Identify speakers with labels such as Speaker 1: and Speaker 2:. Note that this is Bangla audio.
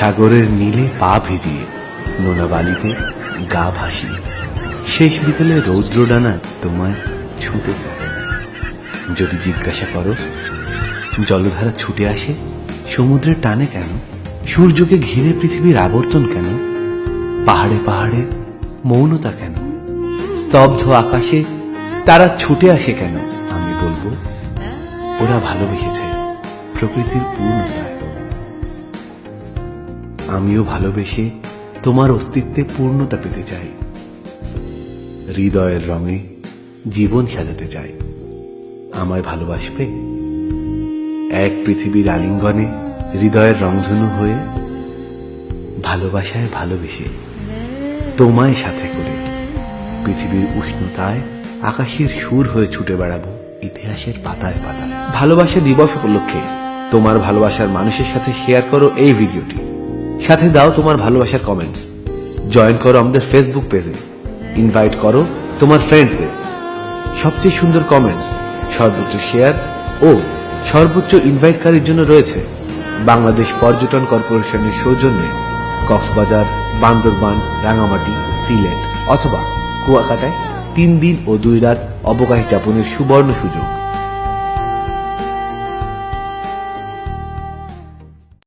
Speaker 1: সাগরের নীলে পা ভিজিয়ে নোনা বালিতে গা ভাসিয়ে শেষ বিকেলে রৌদ্র ডানা তোমায় ছুঁতে চায়। যদি জিজ্ঞাসা করো, জলধারা ছুটে আসে সমুদ্রের টানে কেন? সূর্যকে ঘিরে পৃথিবীর আবর্তন কেন? পাহাড়ে পাহাড়ে মৌনতা কেন? স্তব্ধ আকাশে তারা ছুটে আসে কেন? আমি বলব, ওরা ভালোবেসেছে প্রকৃতির পূর্ণতায় আমিও ভালোবেসে তোমার অস্তিত্বে পূর্ণতা পেতে চাই। হৃদয়ের রঙে জীবন সাজাতে চাই। আমায় ভালোবাসবে? এক পৃথিবীর আলিঙ্গনে হৃদয়ের রংধনু হয়ে ভালোবাসায় ভালোবেসে তোমায় সাথে করে পৃথিবীর উষ্ণতায় আকাশের সুর হয়ে ছুটে বেড়াবো ইতিহাসের পাতায় পাতায়। ভালোবাসা দিবস উপলক্ষে তোমার ভালোবাসার মানুষের সাথে শেয়ার করো এই ভিডিওটি। সাথে দাও তোমার ভালোবাসার কমেন্টস জয়েন করো আমাদের ফেসবুক পেজে ইনভাইট করো তোমার ফ্রেন্ডসদের সবচেয়ে সুন্দর কমেন্টস সর্বোচ্চ শেয়ার ও সর্বোচ্চ ইনভাইটকারীর জন্য রয়েছে বাংলাদেশ পর্যটন কর্পোরেশনের সৌজন্যে কক্সবাজার, বান্দরবান, রাঙামাটি, সিলেট অথবা কুয়াকাটায় তিন দিন ও দুই রাত অবকাশ যাপনের সুবর্ণ সুযোগ।